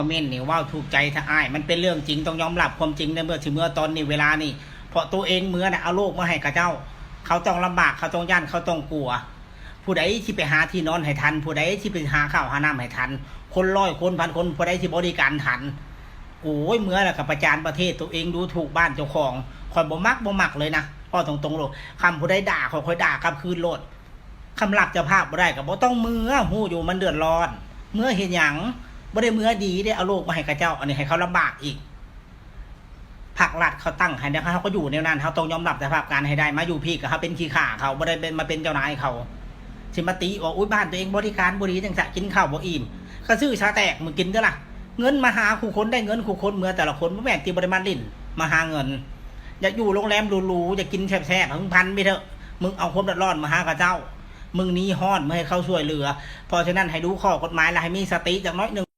คอมเมนต์นี่ว่าวถูกใจถ้าอ้ายมันเป็นเรื่องจริงต้องยอมรับความจริงในเมื่อถึงเมื่อตอนนี้เวลานี่เพราะตัวเองเมื่อน่ะเอาโลกมาให้กับเจ้า เขาต้องลำบากเขาต้องย่านเขาต้องกลัว ผู้ใดที่ไปหาที่นอนให้ทัน ผู้ใดที่ไปหาข้าวหาน้ำให้ทัน คนร้อยคนพันคนผู้ใดที่บริการทันโอ้ยเมื่อแล้วกับประจานประเทศตัวเองดูถูกบ้านเจ้าของคอยบ่มักบ่มักเลยนะพ่อตรงๆโลดคำผู้ใดด่าคอยคอยด่ากลับคืนโลดคำหลับจะภาพบ่ได้กับบ่ต้องเมื่อหู้อยู่มันเดือดร้อน เมื่อเห็นหยัง บ่ได้เมื่อดีได้เอาโลกมาให้กับเจ้า อันนี้ให้เขาลำบากอีกผักหลัดเขาตั้งให้ได้เขาก็อยู่แนวนั้นเขาต้องยอมรับสภาพการให้ได้มาอยู่พี่กับเขาเป็นขี้ข่าเขาบ่ได้เป็นมาเป็นเจ้านายเขาสิมาตีว่าอุ้ยบ้านตัวเองบริการบริจังสะกินข้าวบ่อิ่มก็ซื้อชาแตกมึงกินเด้อล่ะ เงินมาหาคู่คนได้เงินคู่คนเมื่อแต่ละคนบ่แม่นตีบริมาณลิ้นมาหาเงิน อยากอยู่โรงแรมหรูๆอยากกินแซ่บๆมึงพันไปเถอะมึงเอาความเดือดร้อนมาหากับเจ้า มึงหนี้ฮ้อนไม่ให้เข้าช่วยเหลือ เพราะฉะนั้นให้ดูข้อกฎหมายและให้มีสติจากน้อยหนึ่ง